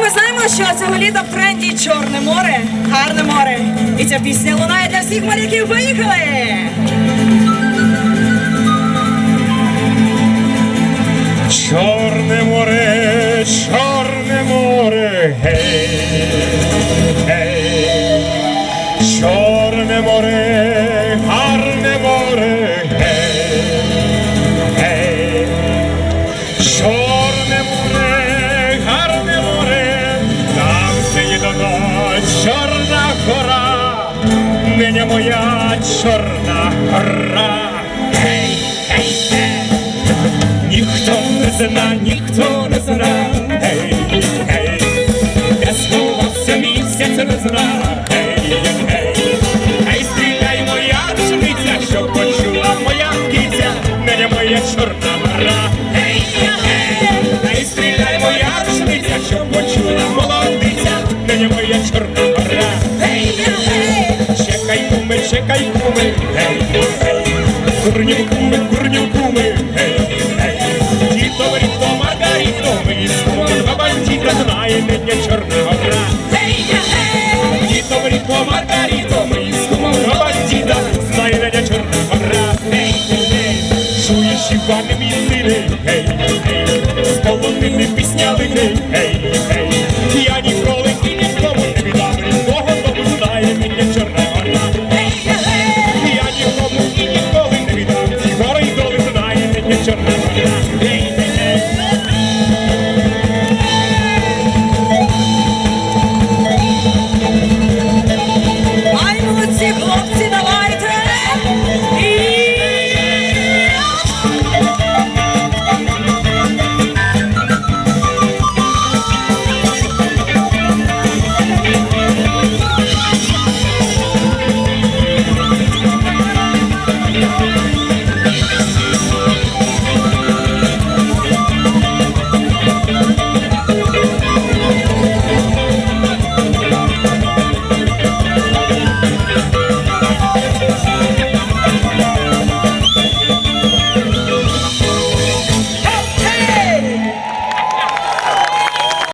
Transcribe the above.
ми знаємо, що цього літа в тренді Чорне море, гарне море. І ця пісня лунає для всіх моряків. Поїхали! Чорне море, чорне море, гей, гей, чорне море, гарне море, нині моя чорна гора. Гей, гей. Ніхто не зна, ніхто не зна, гей, гей, де сховався місяць не куми, чекай, куми, гей, курнів, куми, курнів, куми, гей, гей, Тіто, Ріто, Маргаріто, ми кумом бандіта знає, не чорна гора, гей, гей, Тіто, Ріто, Маргаріто, ми з кумом бандіта знає, не чорна гора, гей, гей, чуєш, Іване, мій сини, гей, гей, з полонини пісня лини, гей, гей,